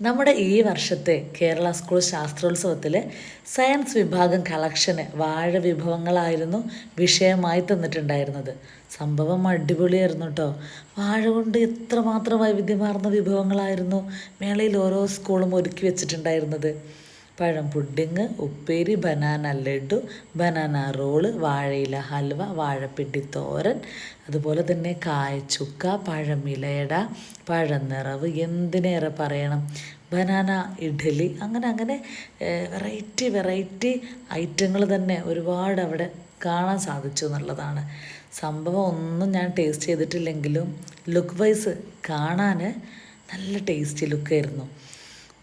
നമ്മുടെ ഈ വർഷത്തെ കേരള സ്കൂൾ ശാസ്ത്രോത്സവത്തിൽ സയൻസ് വിഭാഗം കളക്ഷന് വാഴ വിഭവങ്ങളായിരുന്നു വിഷയമായി തന്നിട്ടുണ്ടായിരുന്നത്. സംഭവം അടിപൊളിയായിരുന്നു കേട്ടോ വാഴ കൊണ്ട് എത്രമാത്രം വൈവിധ്യമാർന്ന വിഭവങ്ങളായിരുന്നു മേളയിൽ ഓരോ സ്കൂളും ഒരുക്കി വെച്ചിട്ടുണ്ടായിരുന്നത്. പഴം പുഡിങ് ഉപ്പേരി ബനാന ലഡു ബനാന റോൾ വാഴയില ഹൽവ വാഴപ്പിണ്ടി തോരൻ അതുപോലെ തന്നെ കായച്ചുക്ക പഴമിലയട പഴനിറവ് എന്തിനേറെ പറയണം. ബനാന ഇഡ്ഡലി അങ്ങനെ അങ്ങനെ വെറൈറ്റി വെറൈറ്റി ഐറ്റങ്ങൾ തന്നെ ഒരുപാട് അവിടെ കാണാൻ സാധിച്ചു എന്നുള്ളതാണ്. സംഭവം ഒന്നും ഞാൻ ടേസ്റ്റ് ചെയ്തിട്ടില്ലെങ്കിലും ലുക്ക് വൈസ് കാണാൻ നല്ല ടേസ്റ്റി ലുക്കായിരുന്നു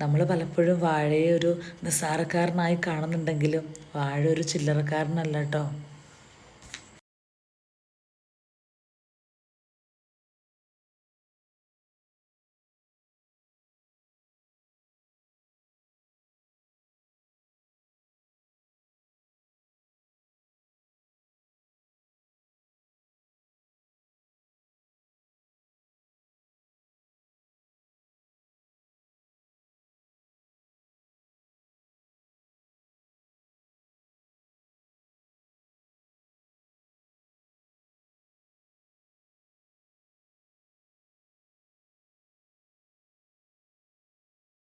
നമ്മൾ പലപ്പോഴും വാഴയെ ഒരു നിസ്സാരക്കാരനായി കാണുന്നുണ്ടെങ്കിലും വാഴ ഒരു ചില്ലറക്കാരനല്ല കേട്ടോ.